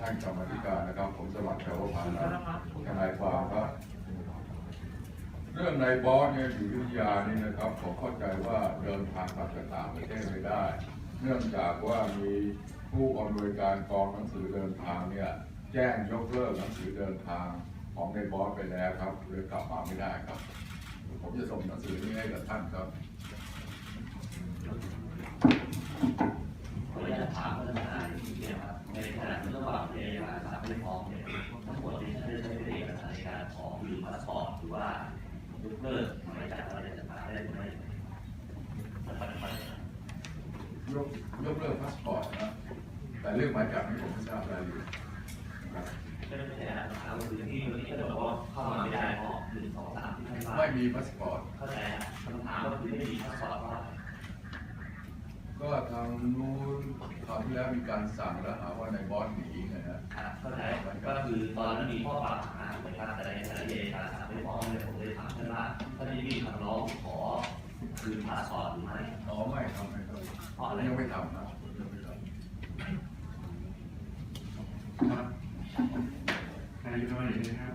ท่านกรรมธิการนะครับ ผมสมัครแถวพานะทนายความครับ เรื่องนายบอสเนี่ยอยู่อยุธยานี่นะครับผมเข้าใจว่าเดินทางกลับจากต่างประเทศไม่ได้ เนื่องจากว่ามีผู้อำนวยการกองหนังสือเดินทางเนี่ยแจ้งยกเลิกหนังสือเดินทางของนายบอสไปแล้วครับเลยกลับมาไม่ได้ครับ ผมจะส่งหนังสือนี้ให้กับท่านครับ ขออนุญาตถามท่านประธานอีกทีนะครับในข ณะที่ระหว่างที่เอกสารไม่พร้อมเนี่ยทั้งหมดนี้ท่านได้ใช้เป็นเอกสารในการขอยืมพาสปอร์ตหรือว่ายกเลิกหมายจับอะไรต่างๆได้หรือไม่มันมันมันยกยกเลิกพาสปอร์ตนะแต่เรื่องหมายจับนี่ผมไม่ทราบรายละเอียดนะครับไม่ได้ใช่ครับถามคือที่วันนี้ก็บอกว่าเข้ามาไม่ได้เพราะหนึ่งสองสามที่ท่านว่าไม่มีพาสปอร์ตเข้าใจคำถามก็คือไม่มีพาสปอร์ต ก็ทางนู้นคราวที่แล้วมีการสั่งแล้วหาว่านายบอสหนีไงฮะครับเข้าใจก็คือตอนนั้นมีข้อกล่าวหาถูกไหมครับแต่ในขณะที่เอกสารไม่พร้อมเนี่ยผมเลยถามท่านว่าท่านได้มีคำร้องขอคืนพาสปอร์ตหรือไม่อ๋อไม่ทำไม่ทเพราะอะไรำยังไม่ทำนะยังไม่ทครับนายยุทธวัฒน์นะครับ